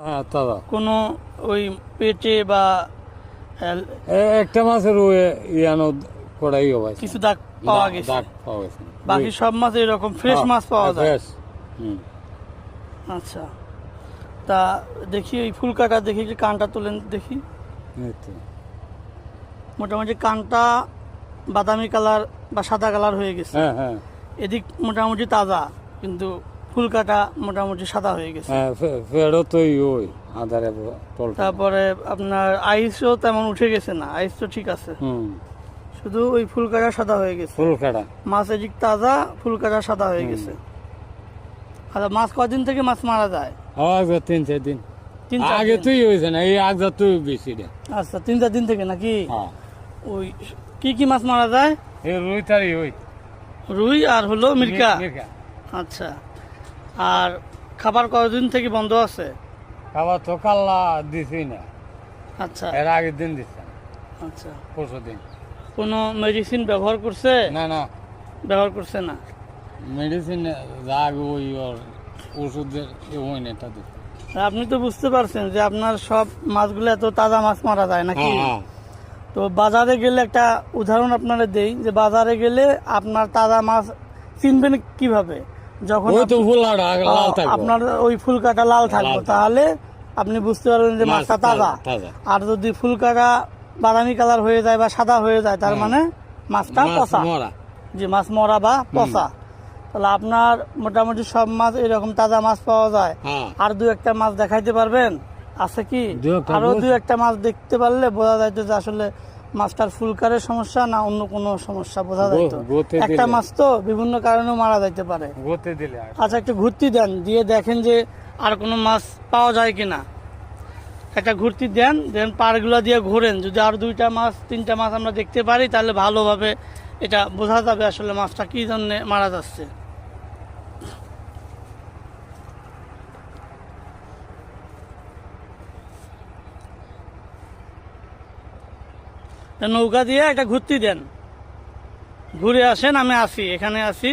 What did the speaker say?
হ্যাঁ দাদা কোনো ওই পেটে বা একটা মাছের ইয়ানো কড়াই হবে কিছু দাগ পাওয়া গেছে। দাগ পাওয়া গেছে। বাকি সব মাছ এরকম ফ্রেশ হ্যাঁ, মাছ পাওয়া যায়। ফ্রেশ আচ্ছা। তা দেখি এই ফুল কাটা দেখি যে কানটা তোলেন দেখি। মোটামুটি কানটা বাদামি কালার বা সাদা কালার হয়ে গেছে। হ্যাঁ হ্যাঁ। এদিক মোটামুটি তাজা কিন্তু ফুল কাটা মোটামুটি সাদা হয়ে গেছে। হ্যাঁ ফেরো তো ওই আধারে তারপরে আপনার আইসও তেমন উঠে গেছে না আইস তো ঠিক আছে। হুম। শুধু ওই ফুল কাটা সাদা হয়ে গেছে। ফুল কাটা মাছ এদিক তাজা ফুল কাটা সাদা হয়ে গেছে। আচ্ছা মাছ কদিন থেকে মাছ মারা যায়? তিন চার দিন। তিন আগে তুই হয়েছে না এই আগে তুই বেশি রে। আচ্ছা তিন চার দিন থেকে নাকি? হ্যাঁ। ওই কি কি মাছ মারা যায়? রুই তারি ওই। রুই আর হলো মির্কা। আচ্ছা। আর খাবার কতদিন থেকে বন্ধ আছে? খাবার তো কাল্লা দিছি না। আচ্ছা। এর আগের দিন দিচ্ছে আচ্ছা। পরশু দিন। কোনো মেডিসিন ব্যবহার করছে? না না। ব্যবহার করছে না? মেডিসিন রাগ ওই ওর ওষুধের ওই নেটা দিচ্ছে আপনি তো বুঝতে পারছেন যে আপনার সব মাছগুলো এত তাজা মাছ মারা যায় নাকি? হ্যাঁ হ্যাঁ। তো বাজারে গেলে একটা উদাহরণ আপনারা দেই যে বাজারে গেলে আপনার তাজা মাছ চিনবেন কীভাবে? যখন ওই তো লাল থাকবে। আপনার ওই ফুল কাটা লাল থাকবে। তাহলে আপনি বুঝতে পারবেন যে মাছটা তাজা। আর যদি ফুল কাটা বাদামি কালার হয়ে যায় বা সাদা হয়ে যায় তার মানে মাছটা পচা। যে মাছ মরা বা পচা। তাহলে আপনার মোটামুটি সব মাছ এরকম তাজা মাছ পাওয়া যায়। হ্যাঁ। আর দু একটা মাছ দেখাইতে পারবেন? আছে কি? আরও দু একটা মাছ দেখতে পারলে বোঝা যাইতো যে আসলে মাছটার ফুলকারের সমস্যা না অন্য কোনো সমস্যা বোঝা যায় গোতে একটা মাছ তো বিভিন্ন কারণেও মারা যাইতে পারে। দিলে আচ্ছা একটু ঘুরতি দেন দিয়ে দেখেন যে আর কোনো মাছ পাওয়া যায় কিনা। একটা ঘুরতি দেন দেন পাড়গুলো দিয়ে ঘোরেন। যদি আর দুইটা মাছ তিনটা মাছ আমরা দেখতে পারি তাহলে ভালোভাবে এটা বোঝা যাবে আসলে মাছটা কি জন্য মারা যাচ্ছে। নৌকা দিয়ে একটা ঘুরতি দেন। ঘুরে আসেন আমি আসি এখানে আসি।